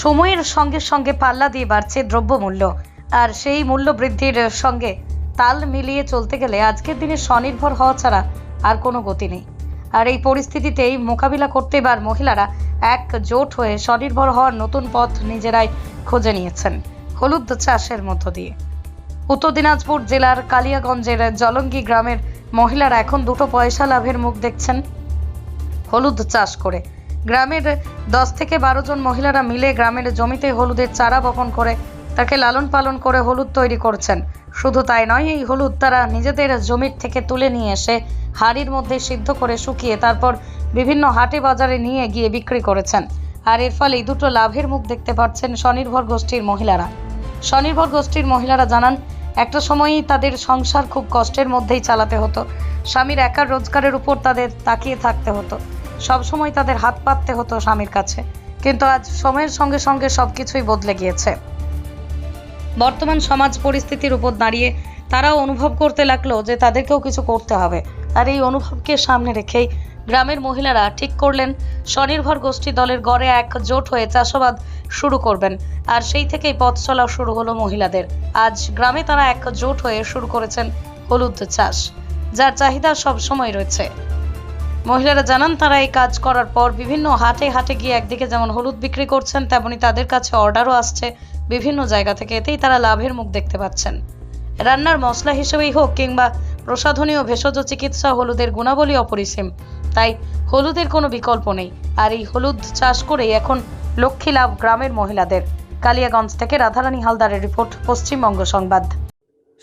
সময়ের সঙ্গে সঙ্গে পাল্লা দিয়ে বাড়ছে দ্রব্যমূল্য। আর সেই মূল্য বৃদ্ধির সঙ্গে তাল মিলিয়ে চলতে গেলে আজকের দিনে স্বনির্ভর হওয়া ছাড়া আর কোনো গতি নেই। আর এই পরিস্থিতিতেই মোকাবিলা করতে এবার মহিলারা এক জোট হয়ে স্বনির্ভর হওয়ার নতুন পথ নিজেরাই খুঁজে নিয়েছেন হলুদ চাষের মধ্য দিয়ে। উত্তর দিনাজপুর জেলার কালিয়াগঞ্জের জলঙ্গি গ্রামের মহিলারা এখন দুটো পয়সা লাভের মুখ দেখছেন হলুদ চাষ করে। গ্রামের দশ থেকে বারো জন মহিলারা মিলে গ্রামের জমিতে হলুদের চারা বপন করে তাকে লালন পালন করে হলুদ তৈরি করছেন। শুধু তাই নয়, এই হলুদ তারা নিজেদের জমির থেকে তুলে নিয়ে এসে হাড়ির মধ্যে সিদ্ধ করে শুকিয়ে তারপর বিভিন্ন হাটে বাজারে নিয়ে গিয়ে বিক্রি করেছেন। আর এর ফলে দুটো লাভের মুখ দেখতে পাচ্ছেন স্বনির্ভর গোষ্ঠীর মহিলারা। স্বনির্ভর গোষ্ঠীর মহিলারা জানান, একটা সময়ই তাদের সংসার খুব কষ্টের মধ্যেই চালাতে হতো। স্বামীর একার রোজগারের উপর তাদের তাকিয়ে থাকতে হতো। সব সময় তাদের হাত পাততে হতো স্বামীর কাছে। কিন্তু আজ সময়ের সঙ্গে সঙ্গে সবকিছুই বদলে গিয়েছে। বর্তমান সমাজ পরিস্থিতির উপর দাঁড়িয়ে তারাও অনুভব করতে লাগল যে তাদেরকেও কিছু করতে হবে। আর এই অনুভবকে সামনে রেখেই গ্রামের মহিলারা ঠিক করলেন, স্বনির্ভর গোষ্ঠী দলের গড়ে এক জোট হয়ে চাষাবাদ শুরু করবেন। আর সেই থেকেই পথ চলা শুরু হলো মহিলাদের। আজ গ্রামে তারা এক জোট হয়ে শুরু করেছেন হলুদ চাষ, যার চাহিদা সব সময় রয়েছে। মহিলারা জানান, তারা এই কাজ করার পর বিভিন্ন হাটে হাটে গিয়ে একদিকে যেমন হলুদ বিক্রি করছেন, তেমনি তাদের কাছে অর্ডারও আসছে। বিভিন্ন জায়গা থেকে এতেই তারা লাভের মুখ দেখতে পাচ্ছেন। রান্নার মশলা হিসেবেই হোক কিংবা প্রসাধনী ও ভেষজ চিকিৎসা হলুদের গুণাবলী অপরিসীম, তাই হলুদের কোনো বিকল্প নেই। আর এই হলুদ চাষ করেই এখন লক্ষ্মী লাভ গ্রামের মহিলাদের। কালিয়াগঞ্জ থেকে রাধারানী হালদারের রিপোর্ট, পশ্চিমবঙ্গ সংবাদ।